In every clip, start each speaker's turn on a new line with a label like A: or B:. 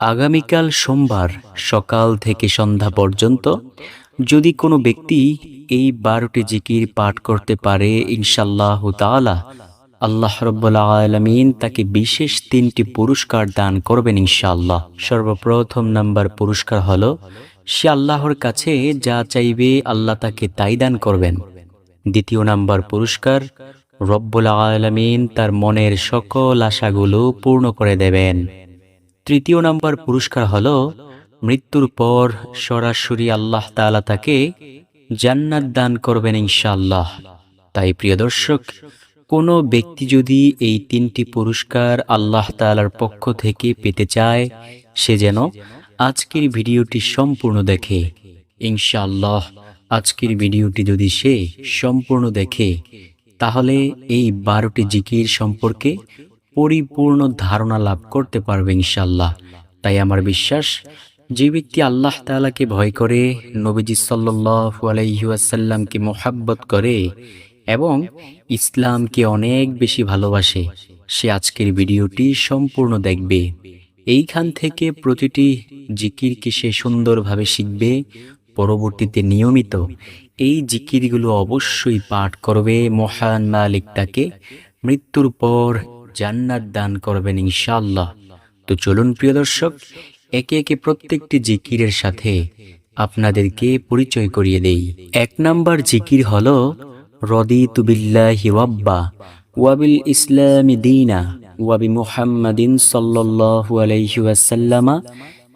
A: আগামীকাল সোমবার সকাল থেকে সন্ধ্যা পর্যন্ত যদি কোনো ব্যক্তি এই বারোটি জিকির পাঠ করতে পারে ইনশাল্লাহ তাআলা, আল্লাহ রব্বুল আলমিন তাকে বিশেষ তিনটি পুরস্কার দান করবেন ইনশাআল্লাহ। সর্বপ্রথম নাম্বার পুরস্কার হলো, সে আল্লাহর কাছে যা চাইবে আল্লাহ তাকে তাই দান করবেন। দ্বিতীয় নাম্বার পুরস্কার, রব্বুল আলমিন তার মনের সকল আশাগুলো পূর্ণ করে দেবেন। তৃতীয় নাম্বার পুরস্কার হলো মৃত্যুর পর সরাসরি আল্লাহ তাআলা তাকে জান্নাত দান করবেন ইনশাআল্লাহ। তাই প্রিয় দর্শক, কোনো ব্যক্তি যদি এই তিনটি পুরস্কার আল্লাহ তাআলার পক্ষ থেকে পেতে চায়, সে যেন আজকের ভিডিওটি সম্পূর্ণ দেখে। ইনশাআল্লাহ, আজকের ভিডিওটি যদি সে সম্পূর্ণ দেখে, তাহলে এই বারোটি জিকির সম্পর্কে পরিপূর্ণ ধারণা লাভ করতে পারবে ইনশাল্লাহ তাই আমার বিশ্বাস, যে ব্যক্তি আল্লাহ তাআলাকে ভয় করে, নবীজি সাল্লু আলাইসাল্লামকে মোহাব্বত করে এবং ইসলামকে অনেক বেশি ভালোবাসে, সে আজকের ভিডিওটি সম্পূর্ণ দেখবে। এইখান থেকে প্রতিটি জিকিরকে সে সুন্দরভাবে শিখবে। পরবর্তীতে নিয়মিত এই জিকিরগুলো অবশ্যই পাঠ করবে মহান মালিক তাকে। মৃত্যুর পর জান্নাত দান করবেন ইনশাআল্লাহ। তো চলুন প্রিয় দর্শক, একে একে প্রত্যেকটি জিকিরের সাথে আপনাদেরকে পরিচয় করিয়ে দেই। এক নাম্বার জিকির হলো রদি তুবিল্লাহি ওয়াব্বা ওয়াবিল ইসলামি দিনা ওয়াবি মুহাম্মাদিন সাল্লাল্লাহু আলাইহি ওয়াসাল্লামা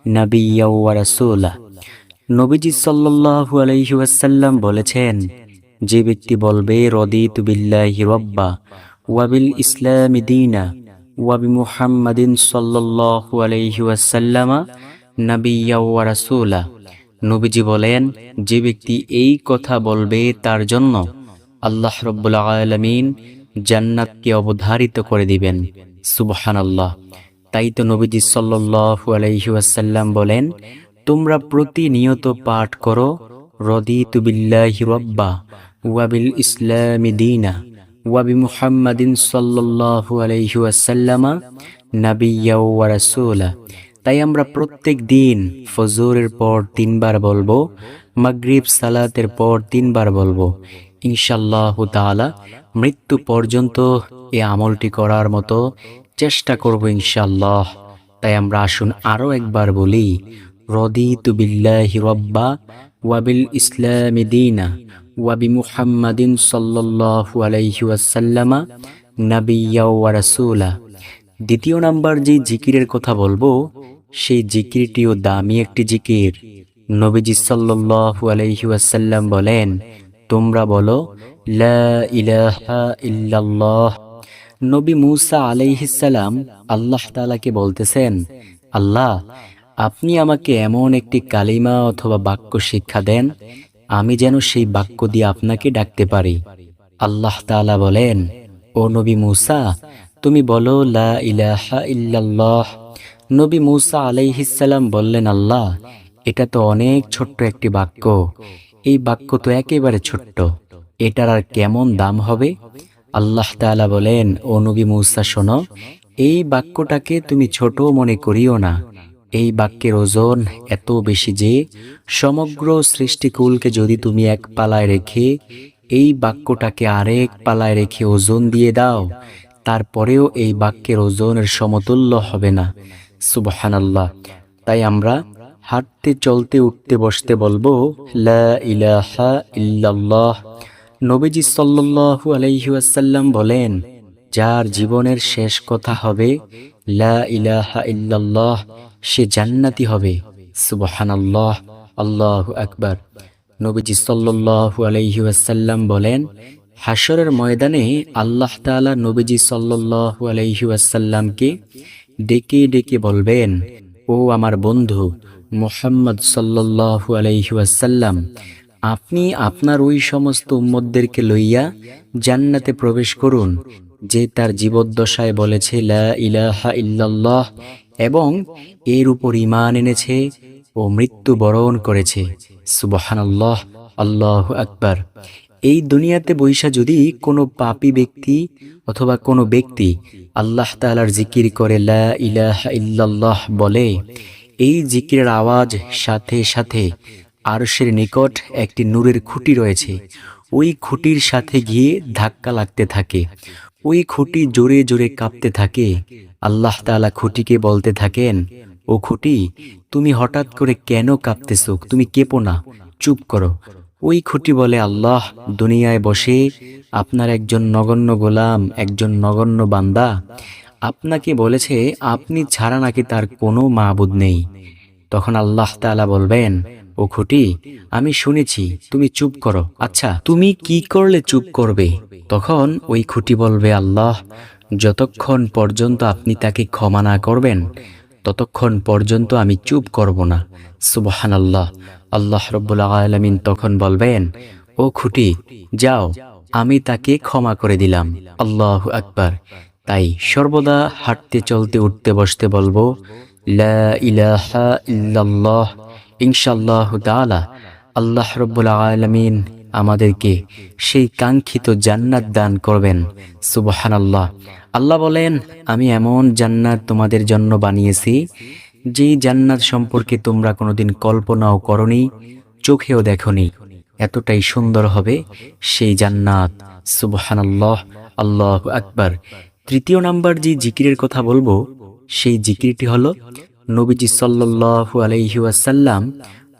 A: নাবিয়্যা ওয়া রাসূলা। নবীজি সাল্লাল্লাহু আলাইহি ওয়াসাল্লাম বলেছেন, যে ব্যক্তি বলবে রদি তুবিল্লাহি রব্বা ওয়াবিল ইসলামি দিনা ওয়াবি মুহাম্মাদিন আলাইহি ওয়াসাল্লামা নাবিয়্যা ওয়া রাসূলা নবীজি বলেন, যে ব্যক্তি এই কথা বলবে তার জন্য আল্লাহ রব্বুল আলামিন জান্নাতকে অবধারিত করে দিবেন। সুবহানাল্লাহ। তাই তো নবীজি সাল্লাল্লাহু আলাইহি ওয়াসাল্লাম বলেন, তোমরা প্রতিনিয়ত পাঠ করো, রদিতু বিল্লাহি রব্বা, ওয়াবিল ইসলামি দীনা। ওয়াবি মুহাম্মাদিন সাল্লাল্লাহু আলাইহি ওয়াসাল্লামা নাবিয়্যা ওয়া রাসূলা। তাই আমরা প্রত্যেক দিন ফজরের পর তিনবার বলব, মাগরিব সালাতের পর তিনবার বলব ইনশাল্লাহ তাআলা মৃত্যু পর্যন্ত এই আমলটি করার মতো চেষ্টা করব ইনশাল্লাহ তাই আমরা আসুন আরও একবার বলি, রদিতু বিল্লাহি রব্বা ওয়াবিল ইসলামি দীনা ওয়াবি মুহাম্মাদিন ওয়াসাল্লামা নাবিয়্যা ওয়া রাসূলা দ্বিতীয় নাম্বার যে জিকিরের কথা বলব, সেই জিকিরটিও দামি একটি জিকির। নবীজি সাল্লাল্লাহু আলাইহি ওয়াসাল্লাম বলেন, তোমরা বলো ইল্লাল্লাহ। নবী মুসা আলাইহিসসালাম আল্লাহ তাআলাকে বলতেছেন, আল্লাহ, আপনি আমাকে এমন একটি কালিমা অথবা বাক্য শিক্ষা দেন আমি যেন সেই বাক্য দিয়ে আপনাকে ডাকতে পারি। আল্লাহ তাআলা বলেন, ও নবী মুসা, তুমি বলো, লা ইলাহা ইল্লাল্লাহ। নবী মুসা আলাইহিসসালাম বললেন, আল্লাহ, এটা তো অনেক ছোট্ট একটি বাক্য। এই বাক্য তো একেবারে ছোট্ট। এটার আর কেমন দাম হবে? আল্লাহ তাআলা বলেন, ও নবী মুসা, শোনো, এই বাক্যটাকে তুমি ছোট মনে করিও না। এই বাক্যের ওজন এত বেশি যে সমগ্র সৃষ্টিকুলকে যদি তুমি এক পালায় রেখে এই বাক্যটাকে আরেক পালায় রেখে ওজন দিয়ে দাও, তারপরেও এই বাক্যের ওজনের সমতুল্য হবে না। সুবহানাল্লাহ। তাই আমরা হাঁটতে, চলতে, উঠতে, বসতে বলব, লা ইলাহা নবীজি সাল্লাল্লাহু আলাইহি ওয়াসাল্লাম বলেন, যার জীবনের শেষ কথা হবে, লা ইলাহা ইল্লাল্লাহ। সে জান্নাতি হবে। সুবহান আল্লাহ আল্লাহ আকবার। নবীজি সাল্লাল্লাহু আলাইহি ওয়াসাল্লাম বলেন হাসরের ময়দানে আল্লাহ তাআলা নবীজি সাল্লাল্লাহু আলাইহি ওয়াসাল্লামকে ডেকে ডেকে বলবেন, ও আমার বন্ধু মোহাম্মদ সাল্লাল্লাহু আলাইহি ওয়াসাল্লাম, আপনি আপনার ওই সমস্ত উম্মতদেরকে লইয়া জান্নাতে প্রবেশ করুন, যে তার জীবদ্দশায় বলেছে, লা ইলাহা ইল্লাল্লাহ এবং এর উপর ইমান এনেছে ও মৃত্যু বরণ করেছে। সুবহানাল্লাহ, আল্লাহ আকবার। এই দুনিয়াতে বৈশা যদি কোনো পাপি ব্যক্তি অথবা কোনো ব্যক্তি আল্লাহ তাআলার জিকির করে লা ইলাহা ইল্লাল্লাহ বলে, এই জিকিরের আওয়াজ সাথে সাথে আরশের নিকট একটি নূরের খুঁটি রয়েছে। ওই খুঁটির সাথে গিয়ে ধাক্কা লাগতে থাকে। ওই খুঁটি জোরে জোরে কাঁপতে থাকে। আল্লাহ তাআলা খুঁটিকে বলতে থাকেন, ও খুঁটি, তুমি হঠাৎ করে কেন কাঁপতেছো? তুমি কেঁপো না, চুপ করো। ওই খুঁটি বলে, আল্লাহ, দুনিয়ায় বসে আপনার একজন নগণ্য গোলাম, একজন নগণ্য বান্দা আপনাকে বলেছে, আপনি ছাড়া নাকি তার কোনো মাবুদ নেই। তখন আল্লাহ তাআলা বলবেন ও খুঁটি, আমি শুনেছি, তুমি চুপ করো। আচ্ছা তুমি কি করলে চুপ করবে? তখন ওই খুঁটি বলবে, আল্লাহ, যতক্ষণ পর্যন্ত আপনি তাকে ক্ষমা না করবেন, ততক্ষণ পর্যন্ত আমি চুপ করব না। সুবহান আল্লাহ আল্লাহ রব্বুল আলমিন তখন বলবেন, ও খুঁটি, যাও, আমি তাকে ক্ষমা করে দিলাম। আল্লাহ আকবার। তাই সর্বদা হাঁটতে, চলতে, উঠতে, বসতে বলব ইলাহা ইল্লাল্লাহ ইনশাআল্লাহ তাআলা আল্লাহ রব্বুল আলামিন আমাদেরকে সেই কাঙ্ক্ষিত জান্নাত দান করবেন। সুবহান আল্লাহ আল্লাহ বলেন, আমি এমন জান্নাত তোমাদের জন্য বানিয়েছি, যেই জান্নাত সম্পর্কে তোমরা কোনোদিন কল্পনাও করনি, চোখেও দেখনি। এতটাই সুন্দর হবে সেই জান্নাত। সুবহানাল্লাহ। আল্লাহ আকবার। তৃতীয় নাম্বার যে জিকিরের কথা বলব, সেই জিকিরটি হলো নবীজি সাল্লাল্লাহু আলাইহি ওয়াসাল্লাম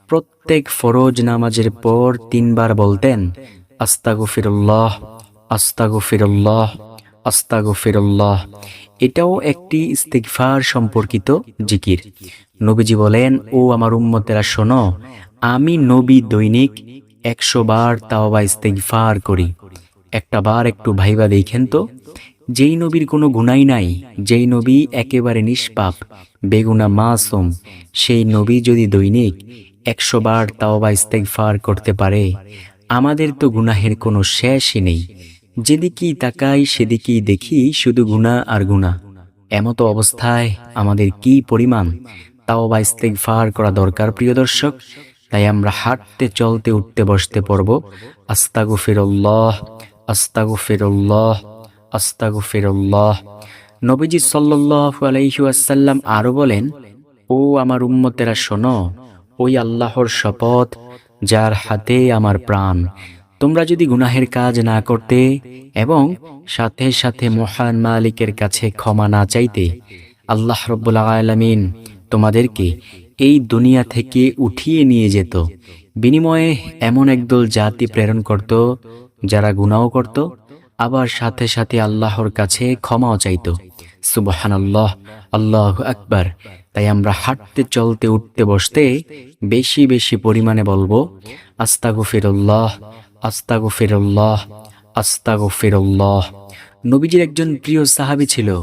A: প্রত্যেক ফরজ নামাজের পর তিনবার বলতেন, আস্তাগফিরুল্লাহ আস্তাগফিরুল্লাহ আস্তাগফিরুল্লাহ। এটাও একটি ইস্তিগফার সম্পর্কিত জিকির। নবীজি বলেন, ও আমার উম্মতেরা, শোনো, আমি নবী দৈনিক একশো বার তাওবা ইস্তিগফার করি। একটা বার একটু ভাইবা দেখেন তো। যেই নবীর কোনো গুনাই নাই, যেই নবী একেবারে নিষ্পাপ, বেগুনা মাসুম, সেই নবী যদি দৈনিক একশো বার তাওবা ইস্তেগফার করতে পারে, আমাদের তো গুনাহের কোনো শেষই নেই। যেদিকেই তাকাই, সেদিকেই দেখি শুধু গুণা আর গুণা এমতো অবস্থায় আমাদের কি পরিমাণ তাও তাওবা ইস্তেগফার করা দরকার, প্রিয় দর্শক? তাই আমরা হাঁটতে, চলতে, উঠতে, বসতে পড়ব। আস্তাগু ফিরল্লাহ আস্তাগু ফিরল্লাহ আস্তাগু ফিরল্লাহ নবীজি সাল্লাল্লাহু আলাইহি ওয়াসাল্লাম আরও বলেন, ও আমার উম্মতেরা, শোনো, ওই আল্লাহর শপথ, যার হাতে আমার প্রাণ। তোমরা যদি গুনাহের কাজ না করতে এবং সাথে সাথে মহান মালিকের কাছে ক্ষমা না চাইতে, আল্লাহ রব্বুল আলামিন তোমাদেরকে এই দুনিয়া থেকে উঠিয়ে নিয়ে যেত। বিনিময়ে এমন একদল জাতি প্রেরণ করত, যারা গুনাও করত আবার সাথে সাথে আল্লাহর কাছে ক্ষমাও চাইত। সুবহানাল্লাহ, আল্লাহ আল্লাহ আকবার। তাই আমরা হাঁটতে, চলতে, উঠতে, বসতে বেশি বেশি পরিমাণে বলব আস্তাগো ফিরল্লাহ আস্তাগো ফিরল্লাহ আস্তাগো ফিরল্লাহ নবীজির একজন প্রিয় সাহাবী ছিল,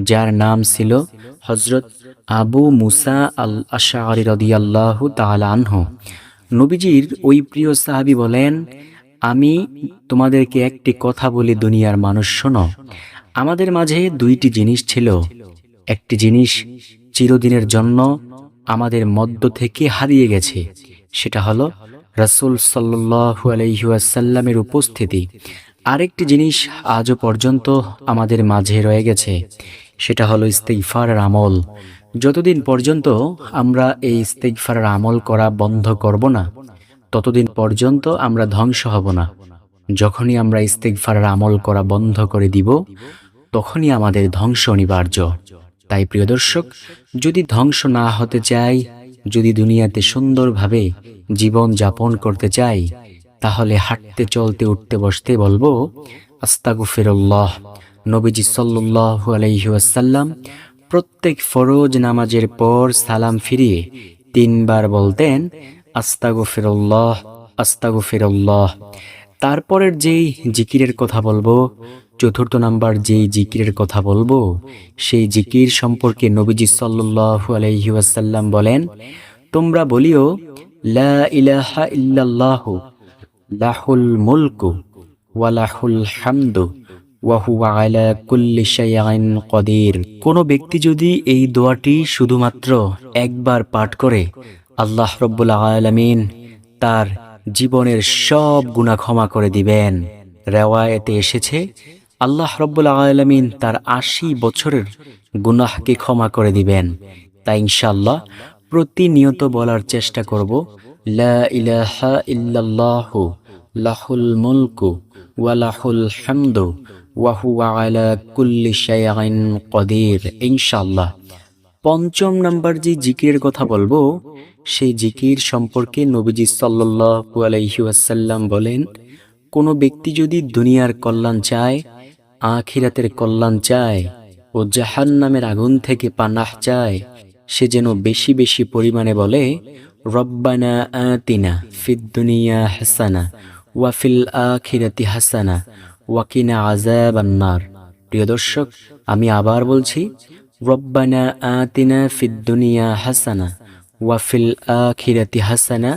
A: যার নাম ছিল হজরত আবু মুসা আল আশারি রদিয়াল্লাহু আনহু। নবীজির ওই প্রিয় সাহাবী বলেন আমি তোমাদেরকে একটি কথা বলি দুনিয়ার মানুষ, শোনো। আমাদের মাঝে দুইটি জিনিস ছিল। একটি জিনিস চিরদিনের জন্য আমাদের মধ্য থেকে হারিয়ে গেছে। সেটা হলো রাসূল সাল্লাল্লাহু আলাইহি ওয়াসাল্লামের উপস্থিতি। আরেকটি জিনিস আজও পর্যন্ত আমাদের মাঝে রয়ে গেছে। সেটা হলো ইস্তেগফারের আমল। যতদিন পর্যন্ত আমরা এই ইস্তেগফারের আমল করা বন্ধ করব না ততদিন পর্যন্ত আমরা ধ্বংস হব না। যখনই আমরা ইস্তেগফারের আমল করা বন্ধ করে দিব, তখনই আমাদের ধ্বংস অনিবার্য। তাই প্রিয় দর্শক, যদি ধ্বংস না হতে চাই, যদি দুনিয়াতে সুন্দরভাবে জীবন যাপন করতে চাই, তাহলে হাঁটতে, চলতে, উঠতে, বসতে বলব, আস্তাগফিরুল্লাহ, নবীজি সাল্লাল্লাহু আলাইহি ওয়াসাল্লাম প্রত্যেক ফরজ নামাজের পর সালাম ফিরিয়ে তিনবার বলতেন আস্তাগফিরুল্লাহ আস্তাগফিরুল্লাহ। তারপরের যেই জিকিরের কথা বলব, চতুর্থ নাম্বার যেই জিকিরের কথা বলব, সেই জিকির সম্পর্কে নবীজি সাল্লাল্লাহু আলাইহি ওয়াসাল্লাম বলেন, তোমরা বলিও, লা ইল্লাল্লাহু, লাহুল মুলকু ওয়া লাহুল হামদু কোন ব্যক্তি যদি এই দোয়াটি শুধুমাত্র একবার পাঠ করে আল্লাহ রব্বুল আলামিন তার জীবনের সব গুনাহ ক্ষমা করে দিবেন। রেওয়ায়েতে এসেছে, আল্লাহ রব্বুল আলামিন তার আশি বছরের গুনাহকে ক্ষমা করে দিবেন। তাই ইনশাল্লাহ প্রতিনিয়ত বলার চেষ্টা করব, লা ইলাহা লাহুল মুলকু কদির। পঞ্চম নাম্বার যে জিকিরের কথা বলব সেই জিকির সম্পর্কে নবীজি সাল্লাল্লাহু আলাইহি ওয়াসাল্লাম বলেন, কোনো ব্যক্তি যদি দুনিয়ার কল্যাণ চায়, আখিরাতের কল্যাণ চায় ও জাহান্নামের আগুন থেকে পানাহ চায়, সে যেন বেশি বেশি পরিমাণে বলে, রব্বানা আতিনা ফিদ দুনিয়া হাসানা ওয়াফিল আখিরাতি হাসানা ওয়াকিনা আজাব আন্নার প্রিয় দর্শক, আমি আবার বলছি, রব্বানা আতিনা ফিদ দুনিয়া হাসানা ওয়াফিল আখিরাতি হাসানা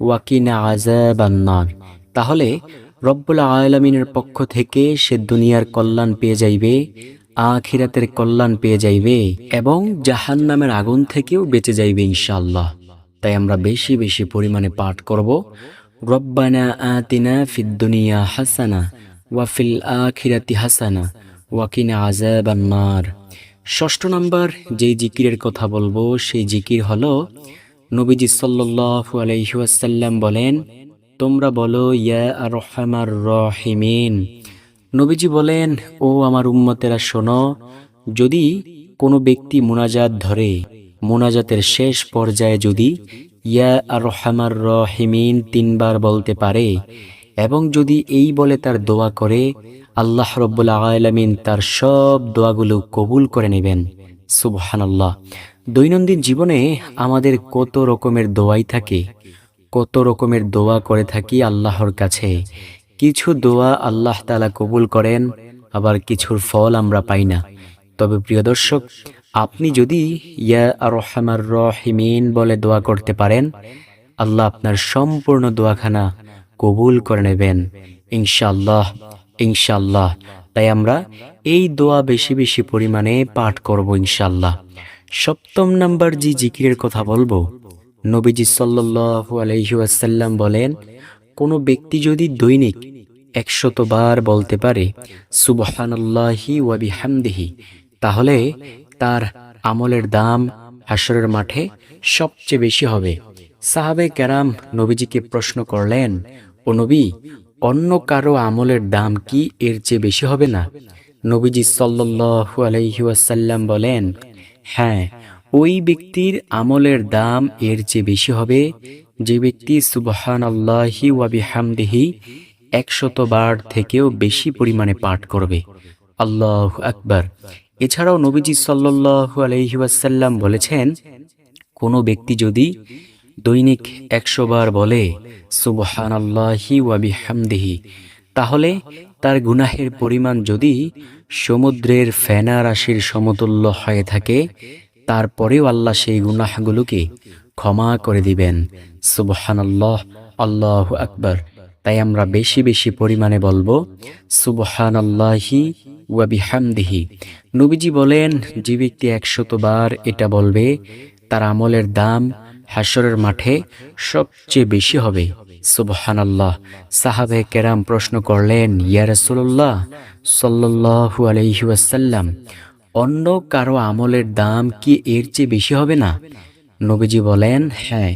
A: ওয়াকিনা আজাব আন্নার তাহলে রব্বুল আলমিনের পক্ষ থেকে সে দুনিয়ার কল্যাণ পেয়ে যাইবে, আখিরাতের কল্যাণ পেয়ে যাইবে এবং জাহান্নামের আগুন থেকেও বেঁচে যাইবে ইনশাআল্লাহ। তাই আমরা বেশি বেশি পরিমাণে পাঠ করব, রব্বানা আতিনা ফিদ দুনিয়া হাসানা ওয়াফিল আখিরাতি হাসানা ওয়াকিনা আজাবান্নার ষষ্ঠ নম্বর যেই জিকিরের কথা বলব, সেই জিকির হলো নবীজি সাল্লাল্লাহু আলাইহি ওয়াসাল্লাম বলেন, তোমরা বলো, ইয়া রহমার রহিমিন। নবীজি বলেন, ও আমার উম্মতেরা, শোনো, যদি কোনো ব্যক্তি মোনাজাত ধরে, মোনাজাতের শেষ পর্যায়ে যদি ইয়া রহমার রহিমিন তিনবার বলতে পারে এবং যদি এই বলে তার দোয়া করে আল্লাহ রব্বুল আলামিন তার সব দোয়াগুলো কবুল করে নেবেন। সুবহানাল্লাহ। দৈনন্দিন জীবনে আমাদের কত রকমের দোয়াই থাকে, কত রকমের দোয়া করে থাকি আল্লাহর কাছে। কিছু দোয়া আল্লাহ তালা কবুল করেন, আবার কিছুর ফল আমরা পাই না। তবে প্রিয় দর্শক, আপনি যদি ইয়া রহমার রহিমিন বলে দোয়া করতে পারেন, আল্লাহ আপনার সম্পূর্ণ দোয়াখানা কবুল করে নেবেন। ইনশাআল্লাহ ইনশাআল্লাহ। তাই আমরা এই দোয়া বেশি বেশি পরিমাণে পাঠ করব ইনশাল্লাহ সপ্তম নাম্বার যে জিকিরের কথা বলব, নবীজি সাল্লাল্লাহু আলাইহি ওয়াসাল্লাম বলেন, কোনো ব্যক্তি যদি দৈনিক একশত বার বলতে পারে, সুবহানাল্লাহি ওয়া বিহামদিহি, তাহলে তার আমলের দাম হাসরের মাঠে সবচেয়ে বেশি হবে। সাহাবে কেরাম নবীজিকে প্রশ্ন করলেন, ও নবী অন্য কারও আমলের দাম কি এর চেয়ে বেশি হবে না? নবীজি সাল্লাল্লাহু আলাইহি ওয়াসাল্লাম বলেন হ্যাঁ ওই ব্যক্তির আমলের দাম এর চেয়ে বেশি হবে। যে ব্যক্তি সুবহান আল্লাহি ওয়াবিহামদিহি একশত বার থেকেও বেশি পরিমাণে পাঠ করবে। আল্লাহ আকবার। এছাড়াও নবীজি সাল্লাল্লাহু আলাইহি ওয়াসাল্লাম বলেছেন, কোনো ব্যক্তি যদি দৈনিক একশো বার বলে সুবহান আল্লাহি ওয়াবিহামদিহি তাহলে তার গুনাহের পরিমাণ যদি সমুদ্রের ফেনা রাশির সমতুল্য হয়ে থাকে, তারপরেও আল্লাহ সেই গুনাহগুলোকে ক্ষমা করে দিবেন। সুবহানাল্লাহ, আল্লাহ আকবর। তাই আমরা বেশি বেশি পরিমাণে বলব, সুবহানাল্লাহি ওয়া বিহামদিহি। নবীজি বলেন, যে ব্যক্তি একশত বার এটা বলবে, তার আমলের দাম হাসরের মাঠে সবচেয়ে বেশি হবে। সুবহানাল্লাহ। সাহাবে কেরাম প্রশ্ন করলেন, ইয়া রাসূলুল্লাহ সাল্লাল্লাহু আলাইহি ওয়াসাল্লাম, অন্য কারও আমলের দাম কি এর চেয়ে বেশি হবে না? নবীজি বলেন হ্যাঁ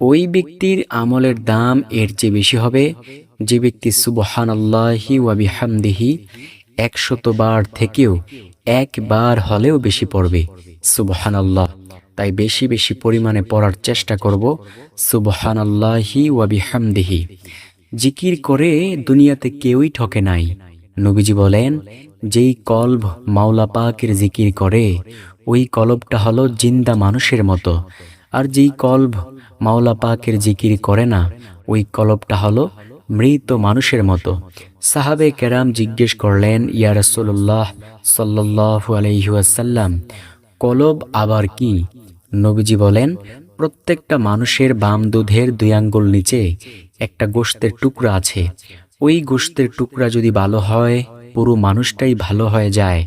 A: ওই ব্যক্তির আমলের দাম এর চেয়ে বেশি হবে। যে ব্যক্তি সুবহান আল্লাহি ওয়াবিহামদিহি একশত বার থেকেও একবার হলেও বেশি পড়বে। সুবহান আল্লাহ তাই বেশি বেশি পরিমাণে পড়ার চেষ্টা করব। সুবহান আল্লাহি ওয়াবিহামদিহি জিকির করে দুনিয়াতে কেউই ঠকে নাই। নবীজি বলেন, যেই কলব মাওলা পাকের জিকির করে, ওই কলবটা হলো জিন্দা মানুষের মতো। আর যেই কলব মাওলা পাকের জিকির করে না, ওই কলবটা হলো মৃত মানুষের মতো। সাহাবে কেরাম জিজ্ঞেস করলেন, ইয়া রাসূলুল্লাহ সাল্লাল্লাহু আলাইহি ওয়াসাল্লাম, কলব আবার কি? নবীজি বলেন, প্রত্যেকটা মানুষের বাম দুধের দুই আঙ্গুল নিচে একটা গোশতের টুকরা আছে। ওই গোশতের টুকরা যদি ভালো হয়, পুরো মানুষটাই ভালো হয়ে যায়।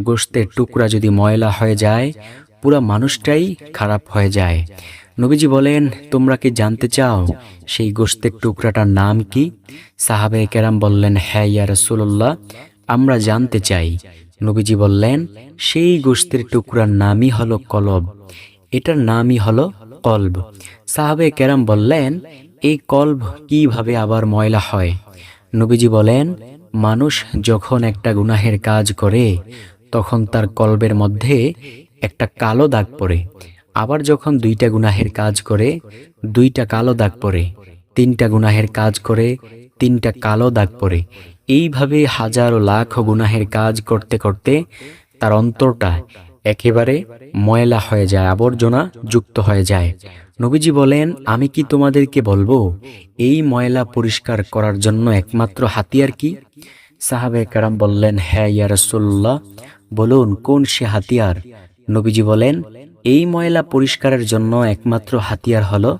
A: গোশতের টুকরা যদি ময়লা হয়ে যায়, পুরো মানুষটাই খারাপ হয়ে যায়। নবীজি বলেন, তোমরা কি জানতে চাও সেই গোশতের টুকরাটার নাম কি? সাহাবে কেরাম বললেন হ্যাঁ ইয়া রসুল্লাহ আমরা জানতে চাই। নবীজি বললেন, সেই গোশতের টুকরার নামই হলো কলব। এটার নামই হলো কলব। সাহাবে কেরাম বললেন, এই কলব কীভাবে আবার ময়লা হয়? নবীজি বলেন, মানুষ যখন একটা গুনাহের কাজ করে, তখন তার কলবের মধ্যে একটা কালো দাগ পড়ে। আবার যখন দুইটা গুনাহের কাজ করে, দুইটা কালো দাগ পড়ে। তিনটা গুনাহের কাজ করে, তিনটা কালো দাগ পড়ে। এইভাবে হাজারো লাখ গুনাহের কাজ করতে করতে তার অন্তরটা একেবারে ময়লা হয়ে যায়, আবর্জনা যুক্ত হয়ে যায়। নবীজি বলেন, আমি কি তোমাদেরকে বলব, এই ময়লা পরিষ্কার করার জন্য একমাত্র হাতিয়ার কি? সাহাবে কারাম বললেন হ্যাঁ ইয়া রাসূলুল্লাহ, বলুন, কোন সে হাতিয়ার? নবীজি বলেন, এই ময়লা পরিষ্কারের জন্য একমাত্র হাতিয়ার হলো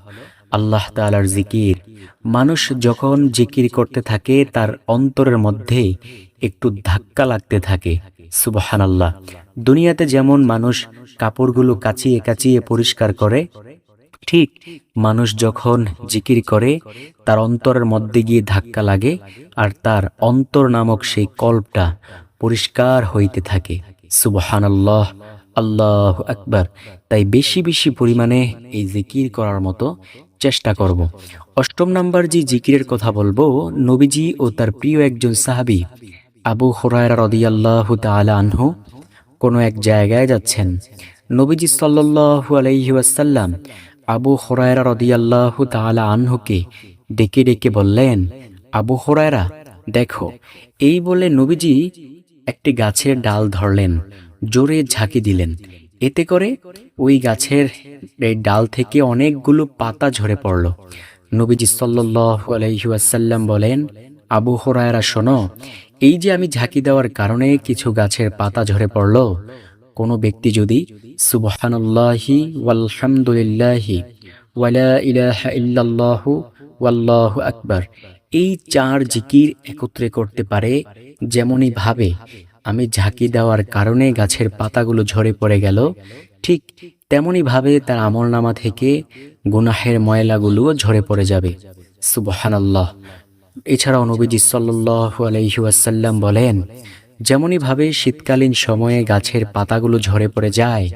A: আল্লাহ তাআলার জিকির। মানুষ যখন জিকির করতে থাকে, তার অন্তরের মধ্যে একটু ধাক্কা লাগতে থাকে। সুবহান আল্লাহ দুনিয়াতে যেমন মানুষ কাপড়গুলো কাচিয়ে কাচিয়ে পরিষ্কার করে, ঠিক মানুষ যখন জিকির করে, তার অন্তরের মধ্যে গিয়ে ধাক্কা লাগে আর তার অন্তর নামক সেই কল্পটা পরিষ্কার হইতে থাকে। সুবহান আল্লাহ আল্লাহ আকবার। তাই বেশি বেশি পরিমাণে এই জিকির করার মতো চেষ্টা করব। অষ্টম নাম্বার যে জিকিরের কথা বলব, নবীজি ও তার প্রিয় একজন সাহাবী আবু হরায়রা রদিয়াল্লাহু তাআলা আনহু কোনো এক জায়গায় যাচ্ছেন। নবীজি সাল্লাল্লাহু আলাইহি ওয়াসাল্লাম আবু হরায়রা রদিয়াল্লাহু তাআলা আনহুকে ডেকে ডেকে বললেন, আবু হরায়রা, দেখো, এই বলে নবীজি একটি গাছের ডাল ধরলেন, জোরে ঝাঁকি দিলেন। এতে করে ওই গাছের এই ডাল থেকে অনেকগুলো পাতা ঝরে পড়ল। নবীজি সাল্লাল্লাহু আলাইহি ওয়াসাল্লাম বলেন, আবু হরায়রা, শোনো এই যে আমি ঝাঁকি দেওয়ার কারণে কিছু গাছের পাতা ঝরে পড়ল, কোনো ব্যক্তি যদি সুবহানাল্লাহি ওয়ালহামদুলিল্লাহি ওয়ালা ইলাহা ইল্লাল্লাহু ওয়াল্লাহু আকবার, এই চার জিকির একত্রে করতে পারে যেমনই ভাবে, আমি ঝাঁকি দেওয়ার কারণে গাছের পাতাগুলো ঝরে পড়ে গেল, ঠিক তেমনি ভাবে তার আমল নামা থেকে গুনাহের ময়লাগুলো ঝরে পড়ে যাবে, সুবহানাল্লাহ। এছাড়াও নবীজি সাল্লাল্লাহু আলাইহি ওয়াসাল্লাম বলেন যেমনই ভাবে শীতকালীন সময়ে গাছের পাতাগুলো ঝরে পড়ে যায়,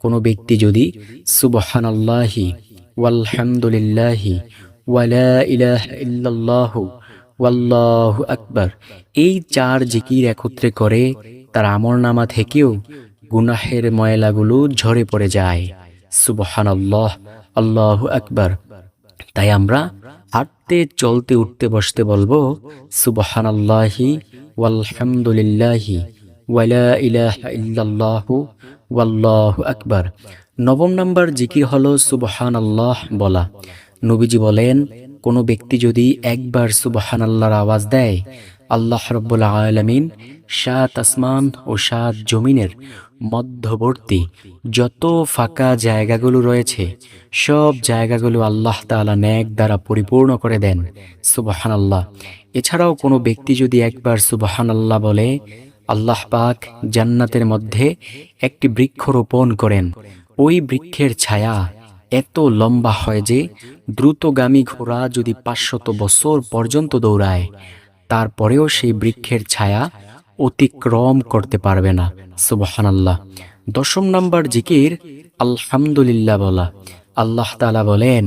A: কোনো ব্যক্তি যদি সুবহানাল্লাহি ওয়ালহামদুলিল্লাহি ওয়ালা ইলাহা ওয়াল্লাহু আকবার, এই চার জিকির একত্রে করে তার আমল নামা থেকেও গুনাহের ময়লাগুলো ঝরে পড়ে যায়। সুবহানাল্লাহ, আল্লাহু আকবার। তাই আমরা হাঁটতে, চলতে, উঠতে, বসতে বলব, সুবহানাল্লাহি ওয়ালহামদুলিল্লাহি ওয়ালা আকবার। নবম নাম্বার জিকির হলো সুবহানাল্লাহ বলা। নবীজি বলেন, কোনো ব্যক্তি যদি একবার সুবহান আল্লাহর আওয়াজ দেয় আল্লাহ রব্বুল আলমিন সাত আসমান ও সাত জমিনের মধ্যবর্তী যত ফাঁকা জায়গাগুলো রয়েছে, সব জায়গাগুলো আল্লাহ তাআলা ন্যাক দ্বারা পরিপূর্ণ করে দেন। সুবাহান আল্লাহ এছাড়াও কোনো ব্যক্তি যদি একবার সুবাহান আল্লাহ বলে, আল্লাহ পাক জান্নাতের মধ্যে একটি বৃক্ষ রোপণ করেন। ওই বৃক্ষের ছায়া এত লম্বা হয় যে দ্রুতগামী ঘোড়া যদি পাঁচশত বছর পর্যন্ত দৌড়ায় তারপরেও সেই বৃক্ষের ছায়া অতিক্রম করতে পারবে না। সুবহানাল্লাহ। দশম নাম্বার জিকির, আলহামদুলিল্লাহ বলা। আল্লাহ তাআলা বলেন,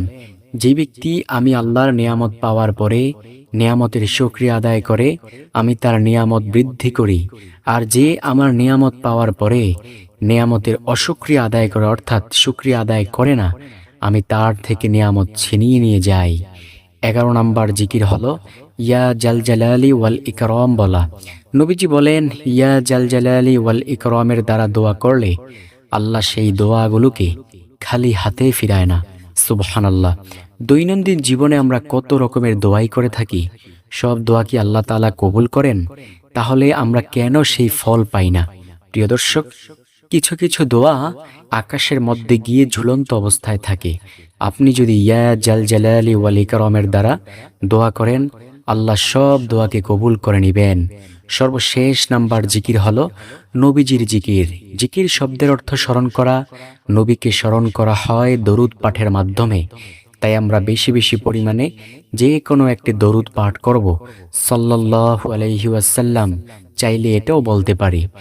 A: যে ব্যক্তি আমি আল্লাহর নিয়ামত পাওয়ার পরে নিয়ামতের শুকরিয়া আদায় করে, আমি তার নিয়ামত বৃদ্ধি করি, আর যে আমার নিয়ামত পাওয়ার পরে নিয়ামতের অসুক্রিয়া আদায় করে, অর্থাৎ শুক্রিয়া আদায় করে না, আমি তার থেকে নিয়ামত ছিনিয়ে নিয়ে যাই। এগারো নাম্বার জিকির হলো ইয়া জাল জালালি ওয়াল ইকরম বলা। নবীজি বলেন ইয়া জাল জালালি ওয়াল ইকরমের দ্বারা দোয়া করলে আল্লাহ সেই দোয়াগুলোকে খালি হাতে ফিরায় না। সুবহান আল্লাহ দৈনন্দিন জীবনে আমরা কত রকমের দোয়াই করে থাকি, সব দোয়া কি আল্লাহ তাআলা কবুল করেন? তাহলে আমরা কেন সেই ফল পাই না? প্রিয় দর্শক, কিছু কিছু দোয়া আকাশের মধ্যে গিয়ে ঝুলন্ত অবস্থায় থাকে। আপনি যদি ইয়া জাল জালালি ওয়াল ইকরমের দ্বারা দোয়া করেন আল্লাহ সব দোয়াকে কবুল করে নিবেন। সর্বশেষ নাম্বার জিকির হল নবীজির জিকির। জিকির শব্দের অর্থ স্মরণ করা। নবীকে স্মরণ করা হয় দরুদ পাঠের মাধ্যমে। তাই আমরা বেশি বেশি পরিমাণে যে কোনো একটি দরুদ পাঠ করব। সাল্লাহ আলহিউসাল্লাম চাইলে এটাও বলতে পারি।